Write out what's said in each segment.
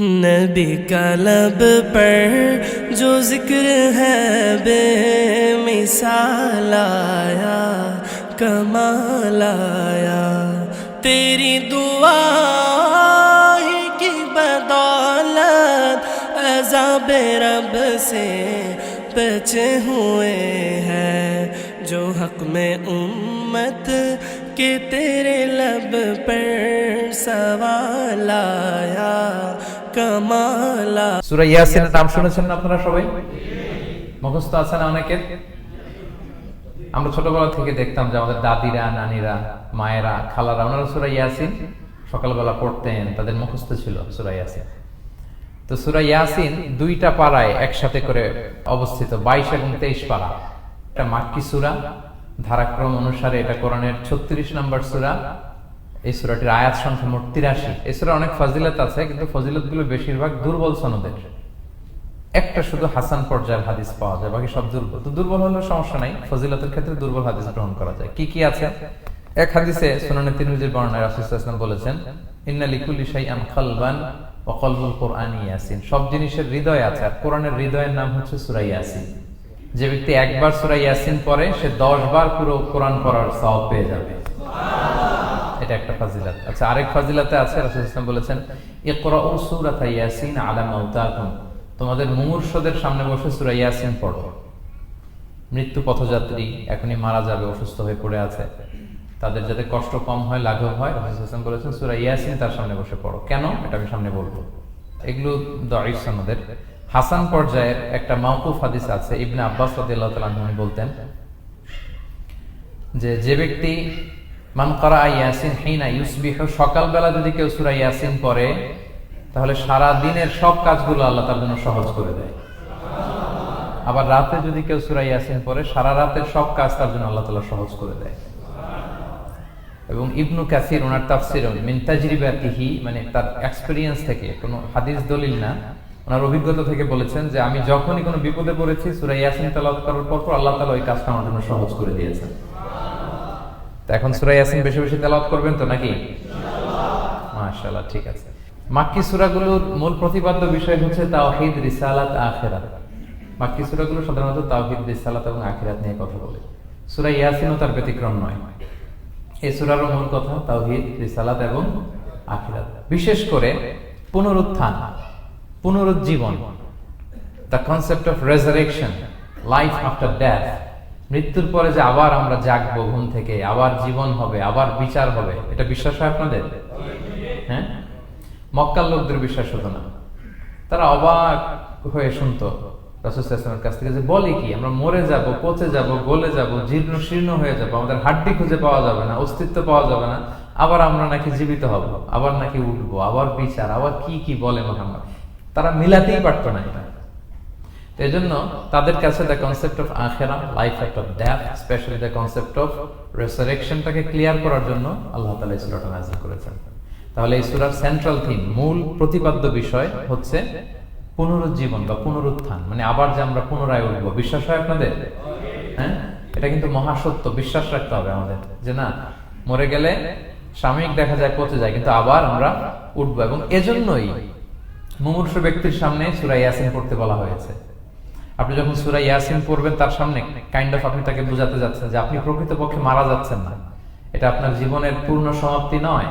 نبی کا لب پر جو ذکر ہے بے مثال آیا، کمال آیا۔ تیری دعا ہی کی بدولت عذاب رب سے بچے ہوئے ہیں جو حق میں امت کہ تیرے لب پر سوال آیا आया সুরা ইয়াসিনের নাম শুনেছেন আপনারা সবাই? মুখস্থ আছে অনেকের? আমরা ছোটবেলা থেকে দেখতাম যে আমাদের দাদিরা, নানিরা, মায়েরা, খালারা, ওনারা সুরা ইয়াসিন সকালবেলা পড়তেন, তাদের মুখস্থ ছিল সুরা ইয়াসিন। তো সুরা ইয়াসিন দুইটা পাড়ায় একসাথে করে অবস্থিত, বাইশ এবং তেইশ পাড়া। এটা মাক্কি সুরা, ধারাক্রম অনুসারে এটা কোরআনের ছত্রিশ নম্বর সুরা এই সুরাটির আয়াত সংখ্যা মোট তিরাশি। এই সুরা অনেক ফজিলত আছে, কিন্তু ফজিলতগুলো বেশিরভাগ দুর্বল সনদের। একটা শুধু হাসান পর্যায়ের হাদিস পাওয়া যায়, বাকি সব দুর্বল। তো দুর্বল হলেও সমস্যা নাই, ফজিলতের ক্ষেত্রে দুর্বল হাদিস গ্রহণ করা যায়। কি কি আছে? এক হাদিসে সুনানে তিরমিজির বর্ণনায় রাসূলুল্লাহ সাল্লাল্লাহু বলেছেন, ইন্না লিকুল্লি শাইআন খালবান ওয়া কলবুল কুরআনি ইয়াসিন। সব জিনিসের হৃদয় আছে, আর কোরআনের হৃদয়ের নাম হচ্ছে সূরা ইয়াসিন। যে ব্যক্তি একবার সূরা ইয়াসিন পড়ে, সে 10 বার পুরো কোরআন পড়ার সওয়াব পেয়ে যাবে। এটা একটা ফাজিলাত। আচ্ছা আরেক ফাজিলাতে আছে, রাসূল ইসলাম বলেছেন, ইকরাউ সূরাতা ইয়াসিন আলা মাউতাকুম তোমাদের মুমূর্ষদের সামনে বসে সূরা ইয়াসিন পড়ো। মৃত্যু পথযাত্রী এখনই মারা যাবে, অসুস্থ হয়ে পড়ে আছে। তাদের যাতে কষ্ট কম হয়, লাঘব হয়, রাসূল ইসলাম বলেছেন, সূরা ইয়াসিন তার সামনে বসে পড়ো। কেন? এটা আমি সামনে বলব। এগুলো দঈফ সনদের। হাসান পর্যায়ের একটা মাওকুফ হাদিস আছে, ইবনে আব্বাস রাদিয়াল্লাহু তাআলা বলতেন যে যে ব্যক্তি মান ইয়াসিন হিনা ইউসবিহ, সকালবেলা যদি কেউ সূরা ইয়াসিন তাহলে সারা দিনের সব কাজগুলো আল্লাহ তার জন্য সহজ করে দেয়। আবার রাতে যদি কেউ সূরা ইয়াসিন সারা রাতের সব কাজ তার জন্য আল্লাহ তাআলা সহজ করে দেয়। এবং ইবনু কাসির, ওনার তাফসির মিন তার এক্সপেরিয়েন্স থেকে, কোনো হাদিস দলিল না, ওনার অভিজ্ঞতা থেকে বলেছেন যে আমি যখনই কোনো বিপদে পড়েছি, সূরা ইয়াসিন তেলাওয়াত করার পর আল্লাহ তাআলা ওই কাজটা আমার জন্য সহজ করে দিয়েছেন। তো এখন সূরা ইয়াসিন বেশি বেশি তেলাওয়াত করবেন তো নাকি? মাশাআল্লাহ ঠিক আছে। মাক্কি সূরাগুলোর মূল প্রতিপাদ্য বিষয় হচ্ছে তাওহীদ রিসালাত আখিরাত। মাক্কি সূরাগুলো সাধারণত তাওহীদ রিসালাত এবং আখিরাত নিয়ে কথা বলে। সূরা ইয়াসিনও তার ব্যতিক্রম নয়। এই সূরারও মূল কথা তাওহীদ রিসালাত এবং আখিরাত। বিশেষ করে পুনরুত্থান পুনরুজ্জীবন the concept of resurrection life after death মৃত্যুর পরে যে আবার আমরা জাগবো ঘুম থেকে, আবার জীবন হবে, আবার বিচার হবে, এটা বিশ্বাস হয় আপনাদের? হ্যাঁ? মক্কার লোকদের বিশ্বাস হতো না। তারা অবাক হয়ে শুনতো কাছ থেকে যে, বলে কি, আমরা মরে যাব, পচে যাব, গলে যাব, জীর্ণ শীর্ণ হয়ে যাব, আমাদের হাড্ডি খুঁজে পাওয়া যাবে না, অস্তিত্ব পাওয়া যাবে না, আবার আমরা নাকি জীবিত হব, আবার নাকি উঠবো, আবার বিচার, আবার কি কি বলে মোহাম্মদ? তারা মিলাতেই পারতো না এটা। এই জন্য তাদের কাছে দ্য কনসেপ্ট অফ আখেরা life after death specially the concept of রেসারেকশনটাকে clear করার জন্য আল্লাহ তালা এই সুরাটা নাজিল করেছেন। তাহলে এই সুরার সেন্ট্রাল থিম মূল প্রতিপাদ্য বিষয় হচ্ছে পুনরুজ্জীবন বা পুনরুত্থান মানে আবার যে আমরা পুনরায় উঠবো। বিশ্বাস হয় আপনাদের? হ্যাঁ? এটা কিন্তু মহাসত্য বিশ্বাস রাখতে হবে আমাদের, যে না, মরে গেলে সাময়িক দেখা যায়, পচে যায়, কিন্তু আবার আমরা উঠবো। এবং এজন্যই মুমূর্ষ ব্যক্তির সামনে সুরা ইয়াসিন পড়তে বলা হয়েছে। আপনি যখন সুরা ইয়াসিন পড়বেন, তার সামনে কাইন্ড অফ আপনি তাকে বোঝাতে যাচ্ছেন যে আপনি প্রকৃতপক্ষে মারা যাচ্ছেন না। এটা আপনার জীবনের পূর্ণ সমাপ্তি নয়,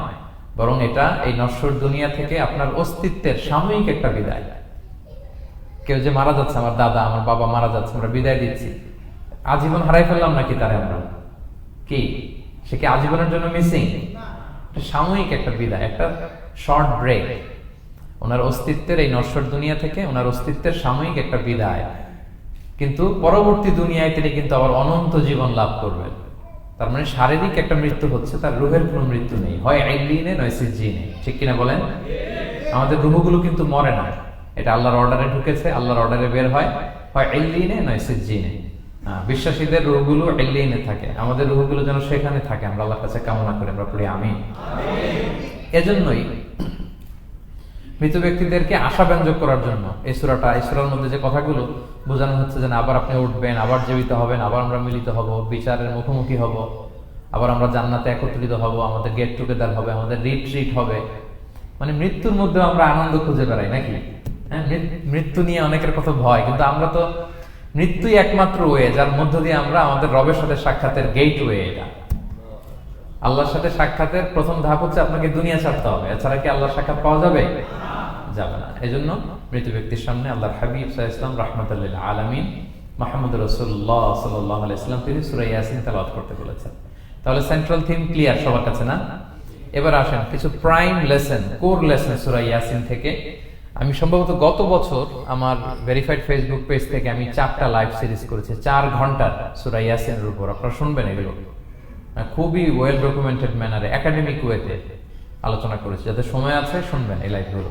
বরং এটা এই নশ্বর দুনিয়া থেকে আপনার অস্তিত্বের সাময়িক একটা বিদায়। কেউ যে মারা যাচ্ছে, আমার দাদা, আমার বাবা মারা যাচ্ছে, আমরা বিদায় দিচ্ছি। আজীবন হারাই ফেললাম নাকি তারে আমরা? কি? সে কি আজীবনের জন্য মিসিং সাময়িক একটা বিদায়, একটা শর্ট ব্রেক ওনার অস্তিত্বের এই নশ্বর দুনিয়া থেকে ওনার অস্তিত্বের সাময়িক একটা বিদায়। কিন্তু পরবর্তী দুনিয়ায় তিনি কিন্তু আবার অনন্ত জীবন লাভ করবেন। তার মানে শারীরিক একটা মৃত্যু হচ্ছে, তার রুহের কোনো মৃত্যু নেই। হয় আইলিনে নয় সিজিনে ঠিক কিনা বলেন? আমাদের রুহগুলো কিন্তু মরে না। এটা আল্লাহর অর্ডারে ঢুকেছে, আল্লাহর অর্ডারে বের হয়। হয় আইলিনে নয় সিজিনে বিশ্বাসীদের রুহগুলো আইলিনে থাকে। আমাদের রুহগুলো যেন সেখানে থাকে। আমরা আল্লাহর কাছে কামনা করি, আমরা পড়ি আমি এজন্যই মৃত ব্যক্তিদেরকে আশা ব্যঞ্জক করার জন্য এই সুরাটা, এই সুরার মধ্যে যে কথাগুলো বোঝানো হচ্ছে যে আবার আপনি উঠবেন, আবার জীবিত হবেন, আবার আমরা মিলিত হব, বিচারের মুখোমুখি হব, আবার আমরা জান্নাতে একত্রিত হব, আমাদের গেট টুগেদার হবে, আমাদের রিট্রিট হবে। মানে মৃত্যুর মধ্যে আমরা আনন্দ খুঁজে বেড়াই, নাকি? হ্যাঁ মৃত্যু নিয়ে অনেকের কথা ভয়, কিন্তু আমরা তো মৃত্যুই একমাত্র ওয়ে যার মধ্য দিয়ে আমরা আমাদের রবের সাথে সাক্ষাতের গেট ওয়ে এটা। আল্লাহর সাথে সাক্ষাতের প্রথম ধাপ হচ্ছে আপনাকে দুনিয়া ছাড়তে হবে, এছাড়া কি আল্লাহর সাক্ষাৎ পাওয়া যাবে? যাবে না। এই জন্য মৃত ব্যক্তির সামনে আল্লাহর হাবিব সাহা ইসলাম রহমতুল্লাহ আলমিন মাহমুদ রসুল্লাহ সাল্লাহ ইসলাম তিনি সুরাই ইয়াসিন তালাওয়াত করতে বলেছেন। তাহলে সেন্ট্রাল থিম ক্লিয়ার সবার কাছে না? এবার আসেন, কিছু প্রাইম লেসন কোর লেসন সুরাই ইয়াসিন থেকে। আমি সম্ভবত গত বছর আমার ভেরিফাইড ফেসবুক পেজ থেকে আমি চারটা লাইভ সিরিজ করেছি, চার ঘণ্টার সুরাই ইয়াসিনের উপর। আপনারা শুনবেন এগুলো। খুবই ওয়েল ডকুমেন্টেড ম্যানারে একাডেমিক ওয়েতে আলোচনা করেছি। যাদের সময় আছে, শুনবেন এই লাইভগুলো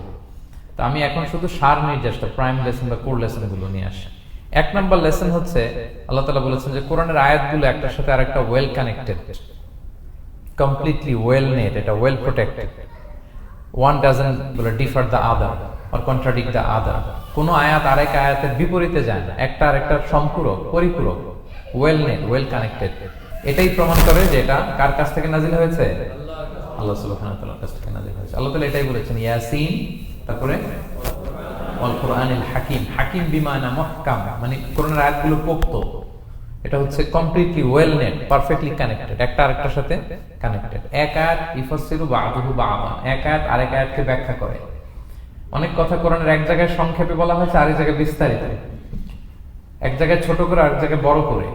তো আমি এখন শুধু সার নির্দেশটা প্রাইম লেসন বা কোর লেসনগুলো নিয়ে আসি। এক নম্বর লেসন হচ্ছে, আল্লাহ তালা বলেছেন যে কোরআনের আয়াতগুলো একটার সাথে আরেকটা well connected completely well knit এটা ওয়েল প্রোটেক্টেড ওয়ান ডাজেন্ট বলে differ the other or contradict the other কোনো আয়াত আরেক আয়াতের বিপরীতে যায় না, একটা আরেকটার সম্পূরক, পরিপূরক ওয়েল নেট ওয়েল কানেক্টেড এটাই প্রমাণ করে যে এটা কার কাছ থেকে নাজিল হয়েছে? আল্লাহ সুবহানাহু ওয়া তাআলার কাছ থেকে নাজিল হয়েছে। আল্লাহ তাআলা এটাই বলেছেন, ইয়াসিন তারপরে হাকিম। হাকিম বিমানা মহকাম মানে কোরআনের আয়াতগুলো পোক্ত এটা হচ্ছে completely well knit perfectly connected একটা আরেকটার সাথে কানেক্টেড এক আয়াত বা'দুহু বা'দা এক আয়াত আরেক আয়াতকে ব্যাখ্যা করে। অনেক কথা কোরআনের এক জায়গায় সংক্ষেপে বলা হয়েছে, আরেক জায়গায় বিস্তারিত। এক জায়গায় ছোট করে, আরেক জায়গায় বড় করে।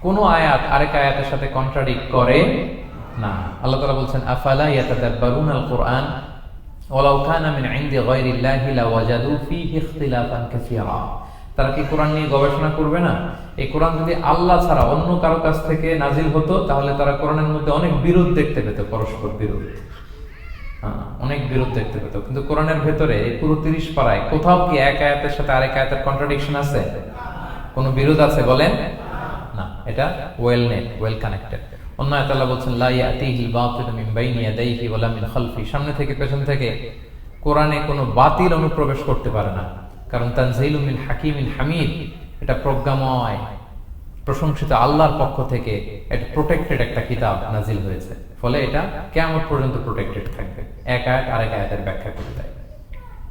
কোন আয়াত আরেক আয়াতের সাথে কন্ট্রাডিক্ট করে না। আল্লাহ তাআলা বলছেন, আফালা ইয়াতাদাব্বারুন আল কোরআন ওয়ালাউ কানা মিন ইনদি গায়রিল্লাহি লাওয়াজাদু ফীহি ইখতিলাফান কাসীরা। তারা কি কোরআন নিয়ে গবেষণা করবে না? এই কোরআন যদি আল্লাহ ছাড়া অন্য কারও কাছ থেকে নাজিল হতো তাহলে তারা কোরআনের মধ্যে অনেক বিরোধ দেখতে পেত পরস্পর বিরোধ। হ্যাঁ, অনেক বিরোধ দেখতে পেত। কিন্তু কোরআনের ভেতরে পুরো তিরিশ পাড়ায় কোথাও কি এক আয়াতের সাথে আরেক আয়াতের কন্ট্রাডিকশন আছে? কোনো বিরোধ আছে বলেন? না এটা ওয়েল নেট ওয়েল কানেক্টেড অন্য আয়াত আল্লাহ বলছেন, লা ইয়াতিহিল বাতিলু মিন বাইনি ইয়াদাইহি মিন খালফি। সামনে থেকে পেছন থেকে কোরআনে কোনো বাতিল অনুপ্রবেশ করতে পারে না। কারণ তানজিলু মিন হাকিমিন হামিদ, এটা প্রজ্ঞাময়, প্রশংসিত আল্লাহর পক্ষ থেকে এটা প্রোটেক্টেড একটা কিতাব নাজিল হয়েছে। ফলে এটা কেমন পর্যন্ত প্রোটেক্টেড থাকবে। এক আয়াত আরেক আয়াতের ব্যাখ্যা করে দেয়।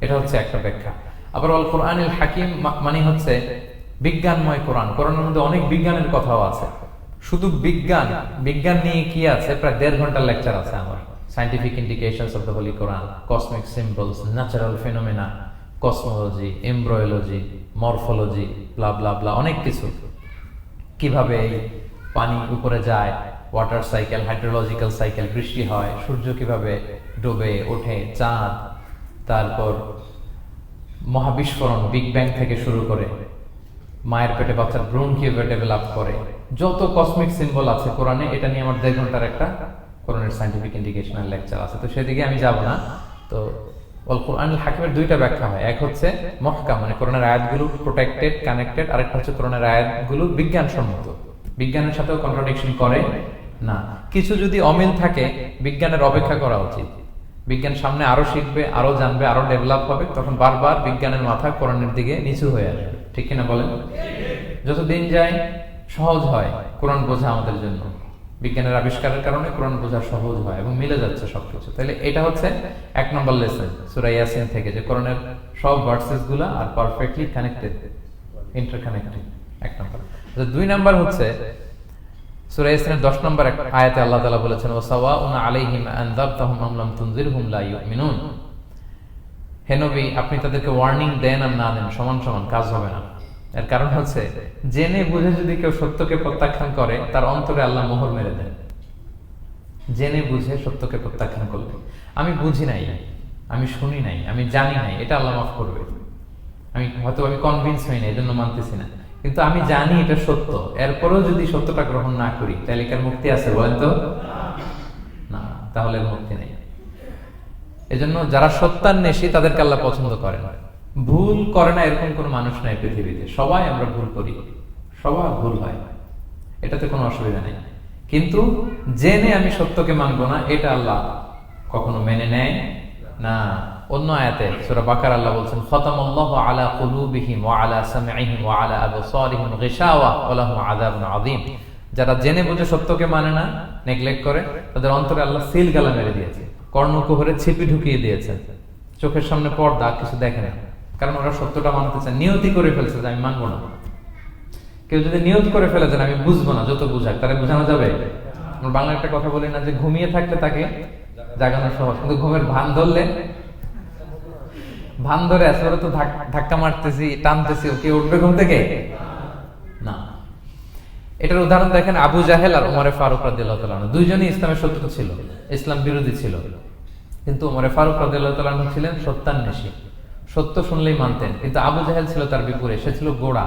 এটা হচ্ছে একটা ব্যাখ্যা। আবার অল কোরআনিল হাকিম মানে হচ্ছে বিজ্ঞানময় কোরআন। কোরআনের মধ্যে অনেক বিজ্ঞানের কথাও আছে। শুধু বিজ্ঞান বিজ্ঞান নিয়ে কি আছে? প্রায় দেড় ঘণ্টার লেকচার আছে আমার। Scientific indications of the Holy Quran cosmic symbols natural phenomena cosmology embryology morphology blah blah blah অনেক কিছু। কীভাবে এই পানি উপরে যায় ওয়াটার সাইকেল হাইড্রোলজিক্যাল সাইকেল বৃষ্টি হয়, সূর্য কীভাবে ডুবে, ওঠে, চাঁদ, তারপর মহাবিস্ফোরণ বিগ ব্যাং থেকে শুরু করে, মায়ের পেটে বাচ্চার ভ্রূণ কীভাবে ডেভেলপ করে যত কসমিক সিম্বল আছে কোরআনে, এটা নিয়ে আমার দেড় ঘণ্টার একটা কোরআনের সাইন্টিফিক ইন্ডিকেশনাল লেকচার আছে। তো সেদিকে আমি যাব না। তো অল কোরআনুল হাকিমের দুইটা ব্যাখ্যা হয়। এক হচ্ছে মহকাম মানে কোরআনের আয়াতগুলো প্রোটেক্টেড কানেক্টেড আরেকটা হচ্ছে কোরআনের আয়াতগুলো বিজ্ঞানসম্মত। বিজ্ঞানের সাথেও কন্ট্রাডিকশন করে না। কিছু যদি অমিল থাকে, বিজ্ঞানের অপেক্ষা করা উচিত। বিজ্ঞান সামনে আরও শিখবে, আরও জানবে, আরও ডেভেলপ হবে, তখন বারবার বিজ্ঞানের মাথা কোরআনের দিকে নিচু হয়ে আসবে। ঠিক কিনা বলেন? যত দিন যায় সহজ হয় কোরআন বোঝা আমাদের জন্য। বিজ্ঞানের আবিষ্কারের কারণে কোরআন বোঝা সহজ হয় এবং মিলে যাচ্ছে সবকিছু। তাহলে এটা হচ্ছে এক নম্বর লেসন সুরা ইয়াসিন থেকে যে কোরআনের সব ভার্সেসগুলা আর পারফেক্টলি কানেক্টেড ইন্টারকানেক্টেড এক নম্বর। আচ্ছা, দুই নম্বর হচ্ছে সূরা ইয়াসিনের 10 নম্বর আয়াতে আল্লাহ তাআলা বলেছেন ওয়াসাওয়াউন আলাইহিম আনযারতাহুম আম লাম তুনজিরহুম লা ইউমিনুন। হে নবী আপনি তাদেরকে ওয়ার্নিং দেন আর না দেন সমান সমান কাজ হবে না। এর কারণ হচ্ছে, জেনে বুঝে যদি কেউ সত্যকে প্রত্যাখ্যান করে, তার অন্তরে আল্লাহ মোহর মেরে দেন। জেনে বুঝে সত্যকে প্রত্যাখ্যান করলে আমি বুঝি নাই, আমি শুনি নাই, আমি জানি নাই, এটা আল্লাহ মাফ করবে। আমি হয়তো আমি কনভিন্স হই না এই জন্য মানতেছি না। কিন্তু আমি জানি এটা সত্য। এরপরেও যদি সত্যটা গ্রহণ না করি, তাহলে কার মুক্তি আছে বলেন তো? না, তাহলে মুক্তি নেই। এজন্য যারা সত্যান্বেষী তাদেরকে আল্লাহ পছন্দ করে না ভুল করে না এরকম কোনো মানুষ নাই পৃথিবীতে। সবাই আমরা ভুল করি। সবার ভুল হয়। এটাতে কোনো অসুবিধা নেই। কিন্তু জেনে আমি সত্যকে মানব না, এটা আল্লাহ কখনো মেনে নেয় না। অন্য আয়াতে সূরা বাকার আল্লাহ বলছেন, খতামাল্লাহু আলা কুলুবিহিম ওয়া আলা সামঈহিম ওয়া আলা আবসারিহিম গিশাওয়া ওয়া লাহুম আযাবুন আযীম। যারা জেনে বুঝে সত্যকে মানে না নেগলেক্ট করে, তাদের অন্তরে আল্লাহ সিল গালা মেরে দিয়েছে। কর্ণকুহরে ছিপি ঢুকিয়ে দিয়েছেন। চোখের সামনে পর্দা কিছু দেখে না। কারণ ওরা সত্যটা মানতে চায়। নিয়তি করে ফেলছে যে আমি মানবো না। কেউ যদি নিয়ত করে ফেলে যে আমি বুঝব না, যত বুঝাক তারা বোঝানো যাবে? বাংলা একটা কথা বলি না যে, ঘুমিয়ে থাকলে তাকে জাগানো সহজ। কিন্তু ঘুমের ভান ধরলে, ভান ধরে ওরা তো ধাক্কা মারতেছি, টানতেছি ওকে উঠবে ঘুম থেকে? না। এটার উদাহরণ দেখেন আবু জাহেল আর উমরে ফারুক আনহু। দুইজনই ইসলামের শত্রু ছিল, ইসলাম বিরোধী ছিল। কিন্তু উমরে ফারুক রাদিয়াল্লাহু ছিলেন সত্যান্বেষী সত্য শুনলেই মানতেন, কিন্তু আবু জাহেল ছিল তার বিপরীত, সে ছিল গোড়া,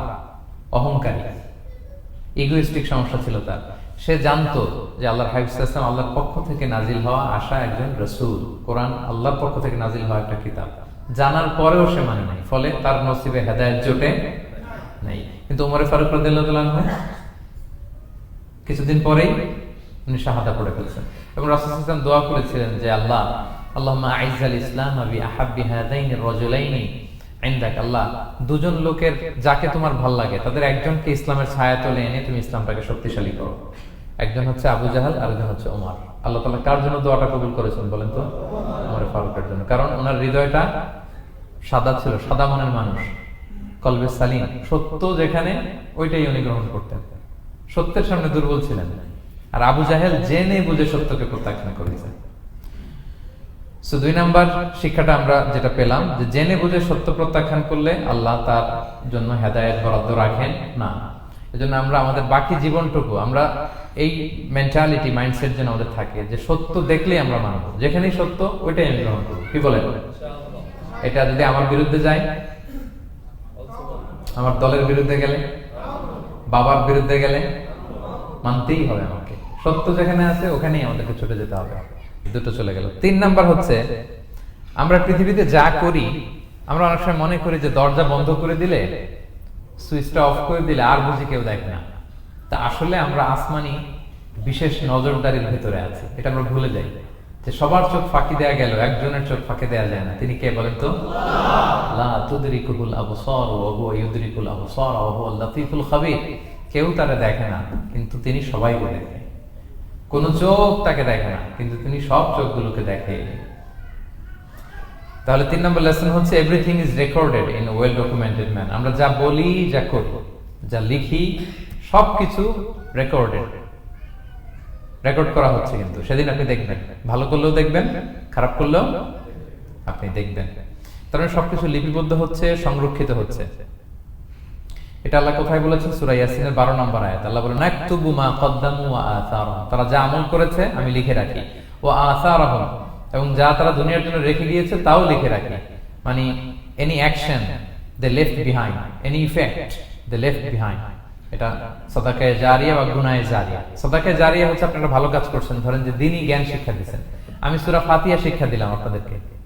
অহংকারী। ইগোইস্টিক সমস্যা ছিল তার। সে জানতো যে আল্লাহর হাবিবাম আল্লাহর পক্ষ থেকে নাজিল হওয়া আশা একজন রসুল। কোরআন আল্লাহর পক্ষ থেকে নাজিল হওয়া একটা কিতাব। জানার পরেও সে মানে নাই, ফলে তার নসিবে হেদায়ত জোটে নেই। কিন্তু উমরে ফারুক রাদিয়াল্লাহু তাআলা কিছুদিন পরেই উনি শাহাদা পড়ে ফেলছেন। এবং রাসূল দোয়া করেছিলেন যে, আল্লাহ দুজন লোকের যাকে তোমার ভালো লাগে, তাদের একজনকে ইসলামের ছায়া তলে এনে তুমি ইসলামটাকে শক্তিশালী করো। একজন হচ্ছে আবু জাহাল আর একজন হচ্ছে ওমর। আল্লাহ তাআলা কার জন্য দোয়াটা কবুল করেছেন বলেন তো? ওমর ফারুকের জন্য। কারণ ওনার হৃদয়টা সাদা ছিল, সাদা মনের মানুষ। কলবে সালিম, সত্য যেখানে, ওইটাই উনি গ্রহণ করতেন। সত্যের সামনে দুর্বল ছিলেন। আর আবু জাহেল জেনে বুঝে সত্যকে প্রত্যাখ্যান করেছেন। সো দুই নাম্বার শিক্ষাটা আমরা যেটা পেলাম যে জেনে বুঝে সত্য প্রত্যাখ্যান করলে আল্লাহ তার জন্য হেদায়েত বরাদ্দ রাখেন না। এজন্য আমরা আমাদের বাকি জীবনটুকু, আমরা এই মেন্টালিটি মাইন্ডসেট যেন আমাদের থাকে, যে সত্য দেখলেই আমরা মানব। যেখানেই সত্য, ওইটাই আমি গ্রহণ করব। কি বলেন? এটা যদি আমার বিরুদ্ধে যায়, আমার দলের বিরুদ্ধে গেলে, বাবার বিরুদ্ধে গেলে, মানতেই হবে আমাকে। সত্য যেখানে আছে, ওখানেই আমাদেরকে ছুটে যেতে হবে। দুটো চলে গেল। তিন নাম্বার হচ্ছে, আমরা পৃথিবীতে যা করি, আমরা অনেক সময় মনে করি যে দরজা বন্ধ করে দিলে, সুইচটা অফ করে দিলে আর বুঝি কেউ দেখে না। তা আসলে আমরা আসমানি বিশেষ নজরদারির ভেতরে আছি। এটা আমরা ভুলে যাই। যে সবার চোখ ফাঁকি দেয়া গেল, একজনের চোখ ফাঁকি দেয়া যায় না। তিনি কে বলেন তো? কেউ তারা দেখে না, কিন্তু তিনি সবাইকে দেখে কোন চোখ তাকে দেখে না, কিন্তু তিনি সব চোখগুলোকে দেখে। তাহলে তিন নম্বর লেসন হচ্ছে everything is recorded in well documented man আমরা যা বলি, যা করি, যা লিখি, সবকিছু রেকর্ডেড রেকর্ড করা হচ্ছে কিন্তু। সেদিন আপনি দেখবেন। ভালো করলেও দেখবেন, খারাপ করলেও আপনি দেখবেন। তার মানে সবকিছু লিপিবদ্ধ হচ্ছে, সংরক্ষিত হচ্ছে। এটা আল্লাহ কোথায় বলেছেন? সূরা ইয়াসিনের 12 নম্বর আয়াত। আল্লাহ বলেন, নাকতুবু মা কদ্দামু ওয়া তারা যা আমল করেছে, আমি লিখে রাখি। ওয়া আসারহুম। এবং যা তারা দুনিয়ার জন্য রেখে গিয়েছে তাও লিখে রাখি। মানে any action they left behind any effect they left behind এটা সদাকায়ে জারিয়া বা গুনায়ে জারিয়া। সদাকায়ে জারিয়া হচ্ছে আপনি একটা ভালো কাজ করছেন। ধরেন যে দিনই জ্ঞান শিক্ষা দিচ্ছেন। আমি সুরা ফাতিয়া শিক্ষা দিলাম আপনাদেরকে।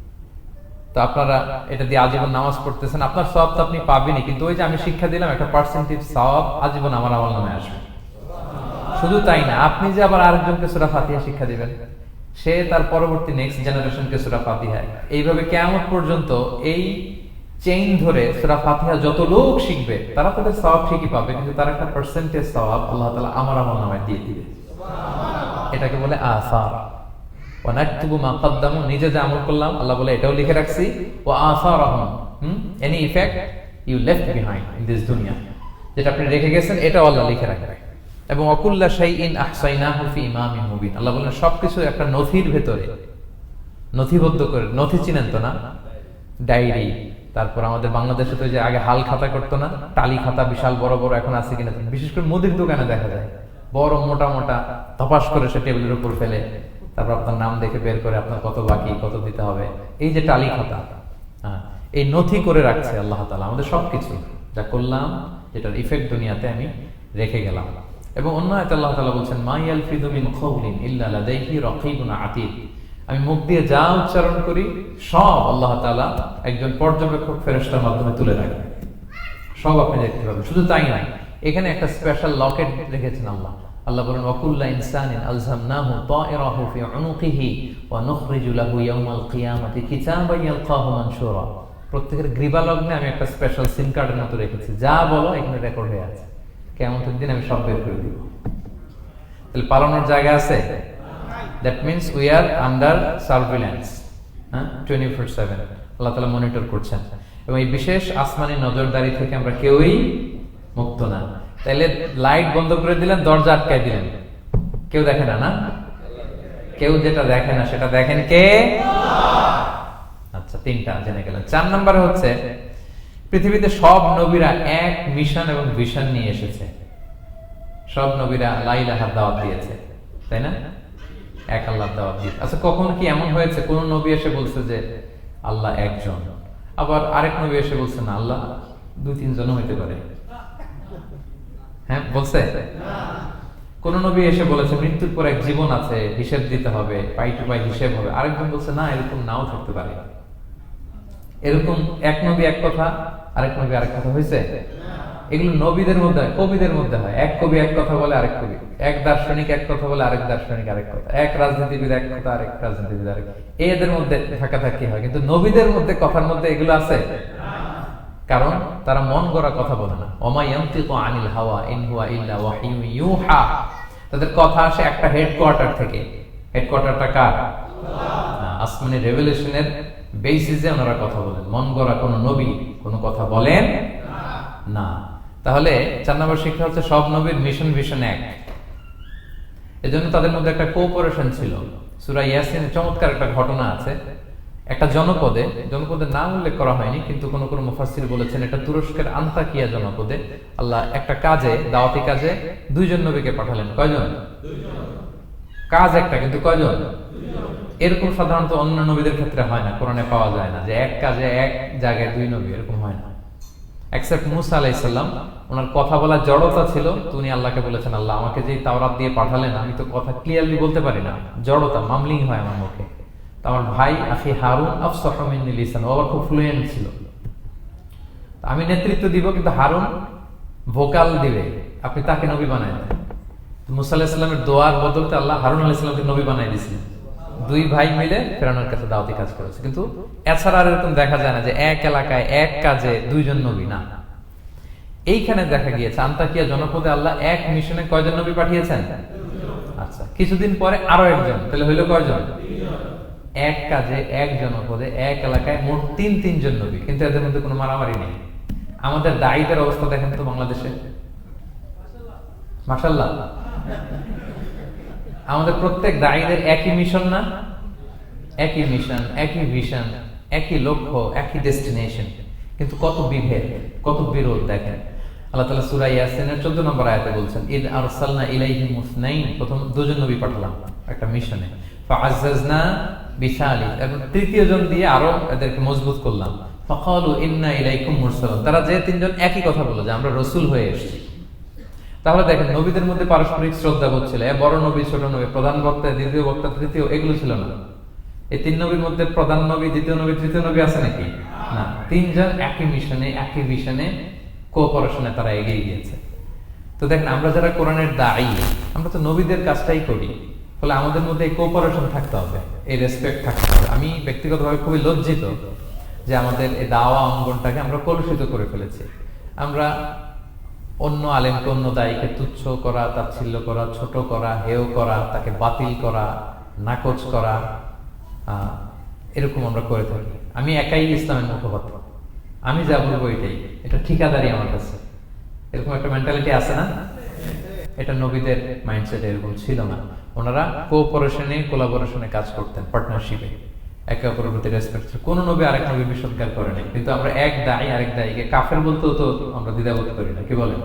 তো আপনারা এটা দিয়ে আজীবন নামাজ পড়তেছেন। আপনার সব তো আপনি পাবেনই, কিন্তু ওই যে আমি শিক্ষা দিলাম, একটা পার্সেন্টেজ সব আজীবন আমার আমল নামে আসবে। শুধু তাই না, আপনি যে আবার আরেকজনকে সুরা ফাতিহা শিক্ষা দিবেন, সে তার পরবর্তী নেক্সট জেনারেশনকে সুরা ফাতিহা। এইভাবে কেমন পর্যন্ত এই চেইন ধরে সুরা ফাতিহা যত লোক শিখবে, তারা তাদের সওয়াব ঠিকই পাবে, কিন্তু তার একটা পার্সেন্টেজ সওয়াব আল্লাহ তাআলা আমার আমল নামায় দিয়ে দিবে। এটাকে বলে আসার। ওয়ানাকতুবু মা কদ্দামু, নিজে যে আমল করলাম, আল্লাহ বলে, এটাও লিখে রাখছি। ওয়া আসারাহুম, হুম? Any effect you left behind in this দুনিয়া। যেটা আপনি রেখে গেছেন, এটাও আল্লাহ লিখে রাখে। এবং অকুল্লা শাইইন আহসাইনাহু ফি ইমামিন মুবিন। আল্লাহ বলেন সবকিছু একটা নথির ভেতরে। নথিবদ্ধ করে, নথি চিনেন তো না? ডায়েরি, তারপর আমাদের বাংলাদেশে তো যে আগে হাল খাতা করতো না, টালি খাতা বিশাল বড় বড় এখন আছে কিনা বিশেষ করে মুদির দোকানে দেখা যায়। বড় মোটা মোটা তপাস করে সে টেবিলের উপর ফেলে। তারপর আপনার নাম দেখে বের করে আপনার কত বাকি, কত দিতে হবে। এই যে টালি খাতা হ্যাঁ এই নথি করে রাখছে আল্লাহ তালা আমাদের সবকিছু। যা করলাম, যেটার ইফেক্ট দুনিয়াতে আমি রেখে গেলাম। এবং অন্য আয়তে আল্লাহ তালা বলছেন মাই আলফিদু মিন কওলিন ইল্লা লাদাইহি রাকিবুন আমি মুখ দিয়ে যা উচ্চারণ করি, সব আল্লাহ তাআলা একজন পর্যবেক্ষক ফেরেশতার মাধ্যমে তুলে রাখেন সব আপনি দেখতে পাবেন। শুধু তাই নাই এখানে একটা স্পেশাল লকেট রেখেছেন আল্লাহ। আল্লাহ বলেন, ওয়াকুল্লা ইনসানিন আলজামনাহু তায়রাহু ফি উনুকিহি ওয়া নুখরিজু লাহু ইয়াওমাল কিয়ামাতি কিতাবান ইয়ালকাহু মানশুরা. প্রত্যেকের গ্রীবা লগ্নে আমি একটা স্পেশাল সিম কার্ডের মতো রেখেছি। যা বলো, এখানে রেকর্ড হয়ে আছে। কেমন দিন আমি সব বের করে দিব। তাহলে পালানোর জায়গা আছে? That means we are under surveillance হ্যাঁ? টোয়েন্টি ফোর সেভেন আল্লাহ তালা মনিটর করছেন। এবং এই বিশেষ আসমানি নজরদারি থেকে আমরা কেউই মুক্ত না। তাইলে লাইট বন্ধ করে দিলেন, দরজা আটকায় দিলেন। কেউ দেখে না না? কেউ যেটা দেখে না, সেটা দেখেন কে? আচ্ছা তিনটা জেনে গেলেন। চার নম্বরে হচ্ছে, পৃথিবীতে সব নবীরা এক মিশন এবং ভিশন নিয়ে এসেছে। সব নবীরা লাইলাহার দাওয়াত দিয়েছে, তাই না? এক আল্লাহর দাওয়াত দিয়ে। আচ্ছা কখন কি এমন হয়েছে? কোন নবী এসে বলছে যে আল্লাহ একজন? আবার আরেক নবী এসে বলছে না, আল্লাহ দুই তিনজন হইতে পারে। হ্যাঁ বলছে? কোন নবী এসে বলেছে, মৃত্যুর পর এক জীবন আছে, হিসেব দিতে হবে, পাই টু পাই হিসেব হবে। আরেকজন বলছে, না, এরকম নাও থাকতে পারে। এরকম এক নবী এক কথা, আরেক নবী আরেক কথা হয়েছে? এগুলো নবীদের মধ্যে, কবিদের মধ্যে হয়। এক কবি এক কথা বলে আরেক কবি। এক দার্শনিক এক কথা বলে আরেক দার্শনিক আরেক কথা। এক রাজনীতিবিদ এক কথা, আরেক রাজনীতিবিদ আরেক। এদের মধ্যে থাকা থাকি হয়। কিন্তু নবীদের মধ্যে কথার মধ্যে এগুলো আছে? কারণ তারা মন গড়া কথা বলে না। ওমা ইয়ান্তিকু আনিল হাওয়া ইন হুয়া ইল্লা ওয়াহিয়ু ইউহা। তাদের কথা আসে একটা হেডকোয়ার্টার থেকে। হেডকোয়ার্টারটা কার? আসমানি রেভলিউশনের বেসিসে ওনারা কথা বলেন। মন গড়া কোনো নবী কোনো কথা বলেন না। তাহলে চার নম্বর শিক্ষা হচ্ছে সব নবীর মিশন ভিশন এক। এজন্য তাদের মধ্যে একটা কোঅপারেশন ছিল। সুরা ইয়াসিনে চমৎকার একটা ঘটনা আছে। একটা জনপদে জনপদের নাম উল্লেখ করা হয়নি, কিন্তু কোন কোন মুফাসসির বলেছেন এটা তুরস্কের আন্তাকিয়া জনপদে। আল্লাহ একটা কাজে, দাওয়াতি কাজে দুইজন নবীকে পাঠালেন। কয়জন? কাজ একটা, কিন্তু কয়জন? এরকম সাধারণত অন্য নবীদের ক্ষেত্রে হয় না, কোরআনে পাওয়া যায় না যে এক কাজে এক জায়গায় দুই নবী, এরকম হয় না। এক্সেপ্ট মুসা আলাইসাল্লাম ওনার কথা বলার জড়তা ছিল, তো উনি আল্লাহকে বলেছেন, আল্লাহ আমাকে যে তাওরাত দিয়ে পাঠালেন, আমি তো কথা ক্লিয়ারলি বলতে পারি না। জড়তা মামলিং হয় আমার মুখে। আমার ভাই আখি হারুন আফসাহমিন লিসান। ও খুব ফ্লুয়েন্ট ছিল। আমি নেতৃত্ব দিব, কিন্তু হারুন ভোকাল দিবে। আপনি তাকে নবী বানায় দেন। দোয়ার বদলতে আল্লাহ হারুন আলাইসাল্লামকে নবী বানাই দিয়েছিলেন। দুই ভাই মিলে ফেরানোর কাছে দাওয়াতি কাজ করেছে। কিন্তু এছাড়া আর এরকম দেখা যায় না যে এক এলাকায় এক কাজে দুইজন নবী, না। এইখানে দেখা গিয়েছে, আন্তাকিয়া জনপদে আল্লাহ এক মিশনে কয়জন নবী পাঠিয়েছেন? আচ্ছা কিছুদিন পরে আরও একজন। তাহলে হইল কয়জন? এক কাজে এক জনপদে, এক এলাকায় মোট তিন তিনজন নবী, কিন্তু এদের মধ্যে কোনো মারামারি নেই। আমাদের দায়ীদের অবস্থা দেখেন তো বাংলাদেশে। মাসাল্লাহ আমাদের প্রত্যেক দায়ীদের একই মিশন না? একই মিশন একই ভিশন একই লক্ষ্য, একই ডেস্টিনেশন কিন্তু কত বিভেদ, কত বিরোধ দেখেন। আল্লাহ তালা সূরা ইয়াসিনের 14 নম্বর আয়াতে বলছেন, ইদ আরসালনা ইলাইহিম মুসনাইন প্রথম দুজন নবী পাঠালাম একটা মিশনে ফাআজ্জাজনা বিশালি এবং তৃতীয় জন দিয়ে আরও এদেরকে মজবুত করলাম। ফাকালু ইন্না ইলাইকুম মুরসালুন। তারা যে তিনজন একই কথা বলল যে আমরা রাসূল হয়ে এসেছি। তাহলে দেখেন, নবীদের মধ্যে পারস্পরিক শ্রদ্ধা ছিল। এ বড় নবী, ছোট নবী, প্রধান বক্তা, দ্বিতীয় বক্তা, তৃতীয়, এগুলো ছিল না। এই তিন নবীর মধ্যে প্রধান নবী, দ্বিতীয় নবী, তৃতীয় নবী আছে নাকি? না। তিনজন একই মিশনে একই মিশনে কোঅপারেশনে তারা এগিয়ে গিয়েছে। তো দেখেন, আমরা যারা কোরআনের দায়ী, আমরা তো নবীদের কাজটাই করি। ফলে আমাদের মধ্যে এই কোঅপারেশন থাকতে হবে, এই রেসপেক্ট থাকতে হবে। আমি ব্যক্তিগতভাবে খুবই লজ্জিত যে আমাদের এই দাওয়া অঙ্গনটাকে আমরা কলুষিত করে ফেলেছি। আমরা অন্য আলেমকে অন্য দায়ীকে তুচ্ছ করা, তাচ্ছিল্য করা, ছোট করা, হেয় করা, তাকে বাতিল করা, নাকচ করা এরকম আমরা করে থাকি। আমি একাই ইসলামের মুখপাত্র। আমি যা বলব এটাই। এটা ঠিকাদারি আমার কাছে। এরকম একটা মেন্টালিটি আছে না? এটা নবীদের মাইন্ডসেট এরকম ছিল না। ওনারা কোঅপারেশনে কোলাবোরেশনে কাজ করতেন পার্টনারশিপে একে অপরের প্রতি রেসপেক্ট কোন নবী আরেক নবী বিসৎকার করে নাই। কিন্তু আমরা এক দায়ী, আরেক দায়ীকে কাফের বলতেও তো আমরা দ্বিধাবোধ করি না। কি বলেন?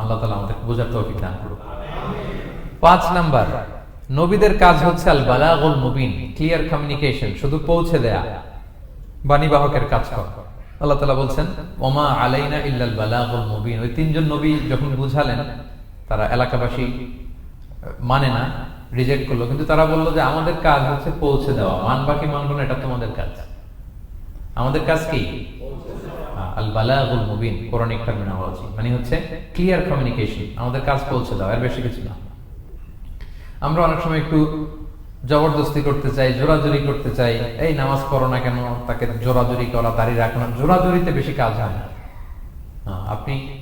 আল্লাহ তালা আমাদের বোঝার তৌফিক দান করুক। পাঁচ নাম্বার, নবীদের কাজ হচ্ছে আল বালাগুল মুবিন ক্লিয়ার কমিউনিকেশন শুধু পৌঁছে দেয়া, বাণীবাহকের কাজ করা। আল্লাহ তালা বলছেন, ওমা আলাইনা ইল্লাল বালাগুল মুবিন। ওই তিনজন নবী যখন বুঝালেন, তারা এলাকাবাসী মানে না রিজেক্ট করল। কিন্তু তারা বলল যে আমাদের কাজ হচ্ছে পৌঁছে দেওয়া। মানবা কি মানবো না এটা তোমাদের কাজ। আমাদের কাজ কি? আল বালাগুল মুবিন কোরআনিক টার্মিনোলজি মানে হচ্ছে ক্লিয়ার কমিউনিকেশন আমাদের কাজ পৌঁছে দেওয়া এর বেশি কিছু না। আমরা অনেক সময় একটু জবরদস্তি করতে চাই, জোরাজুরি করতে চাই। এই নামাজ পড়ো না কেন? তাকে জোরাজুরি করা দাঁড়িয়ে রাখো না। জোরাজুরিতে বেশি কাজ হয় না। আপনি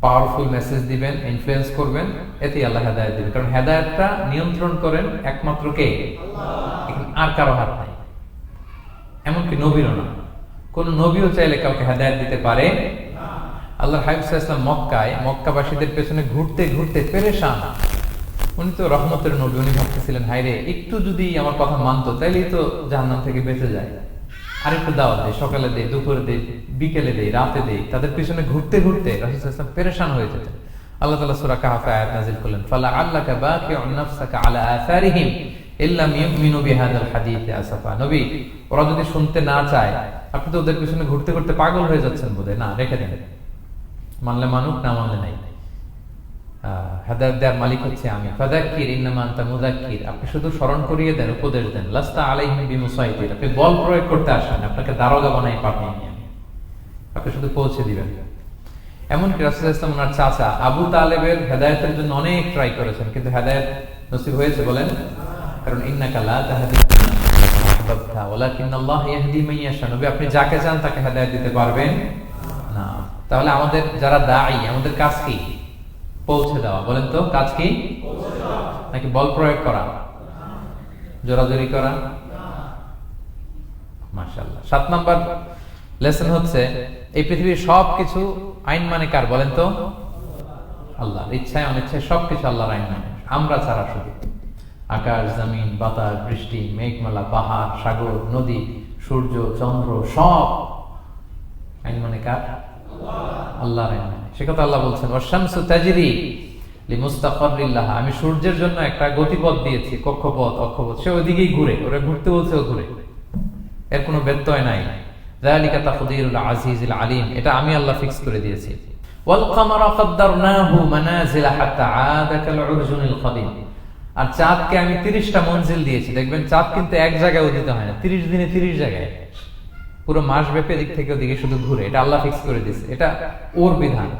পাওয়ারফুল মেসেজ দিবেন ইনফ্লুয়েন্স করবেন এতেই আল্লাহ হেদায়ত দিবেন। কারণ হেদায়তটা নিয়ন্ত্রণ করেন একমাত্র কে? আর কারও হাত নাই। এমনকি নবীরও না। কোন নবীও চাইলে কাউকে হেদায়ত দিতে পারে আল্লাহ হাবিবাম মক্কায় মক্কাবাসীদের পেছনে ঘুরতে ঘুরতে পেরেশান। উনি তো রহমতের নবী উনি ভাবতেছিলেন হাইরে একটু যদি আমার কথা মানতো তাইলেই তো জাহান্নাম থেকে বেঁচে যায়। আর একটু দাওয়াত দেয় সকালে দেয় দুপুরে দেয় বিকেলে দেয় রাতে দেয় তাদের পিছনে ঘুরতে ঘুরতে রাসূল পেরেশান হয়ে যেতেন। আল্লাহ তাআলা সূরা কাহফে আয়াত নাযিল করলেন, ফালা আল্লাকা বাকিউন নাফসাকা আলা আসারিহিম ইল্লাম ইউমিনু বিহাদাল হাদীথি আসাফা। নবী, ওরা যদি শুনতে না চায়, আপনি তো ওদের পিছনে ঘুরতে ঘুরতে পাগল হয়ে যাচ্ছেন বোধহয়। না, রেখে দেন। মানলে মানুক, না মানলে নাই। হেদায়ত দেওয়ার মালিক হচ্ছে আমি। ফাদাক্কির ইন্নামা আনতা মুদাক্কির আপনি শুধু স্মরণ করিয়ে দেন, উপদেশ দেন। লাস্তা আলাইহিম বিমুসাইতির। আপনি বল প্রয়োগ করতে আসেন, আপনাকে দারোগা বানাই পাঠিয়ে নিয়ে আমি। আপনি শুধু পৌঁছে দিবেন। এমনকি রাসূল ইসলাম ওনার চাচা আবু তালেবের হেদায়েতের জন্য অনেক ট্রাই করেছেন, কিন্তু হেদায়েত নসিব হয়েছে বলেন? কারণ ইন্নাকা লা তাহদি আহবাবতা ইয়াহদি আপনি যাকে চান তাকে হেদায়ত দিতে পারবেন না। তাহলে আমাদের যারা দায়ী আমাদের কাজ কি? পৌঁছে দেওয়া। বলেন তো, কাজ কি? নাকি বল প্রয়োগ করা? জোরাজোরি করা? মাশাআল্লাহ। সাত নাম্বার লেসন হচ্ছে, এই পৃথিবীর সবকিছু আইন মানে কার? বলেন তো। আল্লাহ ইচ্ছায়, অনিচ্ছায় সবকিছু আল্লাহর আইন মানে। আমরা ছাড়া শুধু। আকাশ, জমিন, বাতাস, বৃষ্টি, মেঘমালা, পাহাড়, সাগর, নদী, সূর্য, চন্দ্র, সব আইন মানে কার? আল্লাহর আইন মানে। সে কথা আল্লাহ বলছেন ওয়াশামসু তাজরি লিমুস্তাকরিল্লাহ আমি সূর্যের জন্য একটা গতিপথ দিয়েছি, কক্ষপথ, অক্ষপথ। সে ওইদিকেই ঘুরে, ওরা ঘুরতে বলছে ও ঘুরে। এর কোনো ব্যত্যয় নাই। যালিকা তাকদীরুল আজিজুল আলিম, এটা আমি আল্লাহ ফিক্স করে দিয়েছি। ওয়াল কামারা কদ্দারনাহু মানাজিলা হাত্তা আদা কাল কদিম আর চাঁদকে আমি 30টা মঞ্জিল দিয়েছি। দেখবেন চাঁদ কিন্তু এক জায়গায় উদিত হয় না 30 দিনে 30 জায়গায়। পুরো মাস ব্যাপী এদিক থেকে ওদিকে শুধু ঘুরে, এটা আল্লাহ ফিক্স করে দিয়েছে। এটা ওর বিধান।